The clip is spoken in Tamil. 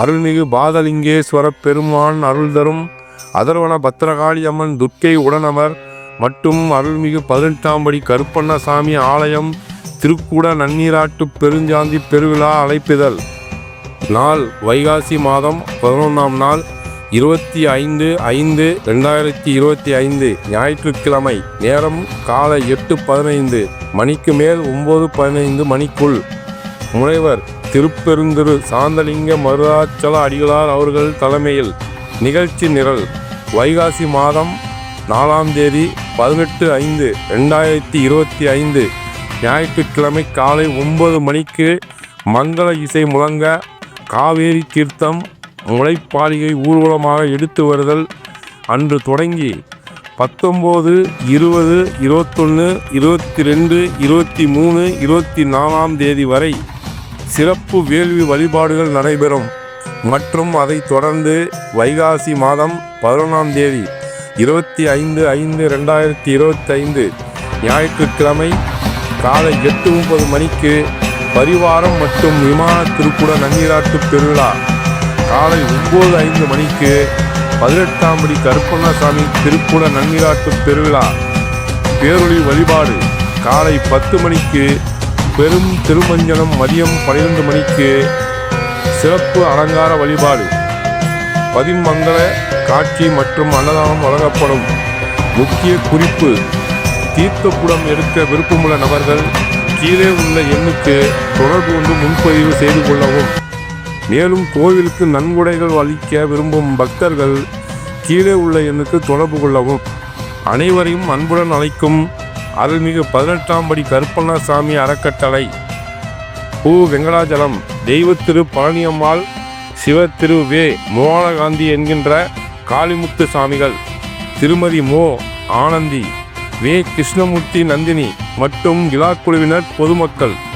அருள்மிகு பாதலிங்கேஸ்வர பெருமான் அருள் தரும் அதர்வன பத்திரகாளி அம்மன் துர்க்கை உடனமர் மற்றும் அருள்மிகு பதினெட்டாம் படி கருப்பண்ணசாமி ஆலயம் திருக்கூட நன்னீராட்டு பெருஞ்சாந்தி பெருவிழா அழைப்பிதழ். நாள் வைகாசி மாதம் பதினொன்றாம் நாள் இருபத்தி ஐந்து ஐந்து ரெண்டாயிரத்தி இருபத்தி ஐந்து ஞாயிற்றுக்கிழமை நேரம் காலை எட்டு பதினைந்து மணிக்கு மேல் ஒம்பது பதினைந்து மணிக்குள். முனைவர் திருப்பெருந்திரு சாந்தலிங்க மருதாச்சல அடிகளார் அவர்கள் தலைமையில் நிகழ்ச்சி நிரல். வைகாசி மாதம் நாலாம் தேதி பதினெட்டு ஐந்து ரெண்டாயிரத்தி இருபத்தி ஐந்து. ஞாயிற்றுக்கிழமை காலை ஒன்பது மணிக்கு மங்கள இசை முழங்க காவேரி தீர்த்தம் முளைப்பாலிகை ஊர்வலமாக எடுத்து வருதல் அன்று தொடங்கி பத்தொம்போது இருபது இருபத்தொன்று இருபத்தி ரெண்டு இருபத்தி மூணு இருபத்தி நாலாம் தேதி வரை சிறப்பு வேள்வி வழிபாடுகள் நடைபெறும் மற்றும் அதைத் தொடர்ந்து வைகாசி மாதம் பதினொன்றாம் தேதி இருபத்தி ஐந்து ஐந்து ரெண்டாயிரத்தி இருபத்தைந்து ஞாயிற்றுக்கிழமை காலை எட்டு முப்பது மணிக்கு பரிவாரம் மற்றும் விமான திருக்குட நன்னீராட்டு திருவிழா காலை ஒம்பது ஐந்து மணிக்கு பதினெட்டாம் படி கருப்பண்ணசாமி திருக்குட நன்னீராட்டு திருவிழா பேரொழி வழிபாடு காலை பத்து மணிக்கு பெரும் திருமஞ்சனம் மதியம் பனிரெண்டு மணிக்கு சிறப்பு அலங்கார வழிபாடு. பதிமங்கல காட்சி மற்றும் அன்னதானம் வழங்கப்படும். முக்கிய குறிப்பு தீர்த்தக்குடம் எடுக்க விருப்பமுள்ள நபர்கள் கீழே உள்ள எண்ணுக்கு தொடர்பு கொண்டு முன்பதிவு செய்து கொள்ளவும். மேலும் கோவிலுக்கு நன்கொடைகள் அளிக்க விரும்பும் பக்தர்கள் கீழே உள்ள எண்ணுக்கு தொடர்பு கொள்ளவும். அனைவரையும் அன்புடன் அழைக்கும் அருள்மிகு பதினெட்டாம் படி கருப்பண்ணசாமி அறக்கட்டளை. பூ வெங்கடாஜலம் தெய்வ திரு பழனியம்மாள் சிவ திரு வே. மோகனகாந்தி என்கின்ற காளிமுத்து சாமிகள். திருமதி மோ. ஆனந்தி வே. கிருஷ்ணமூர்த்தி நந்தினி மற்றும் விழாக்குழுவினர் பொதுமக்கள்.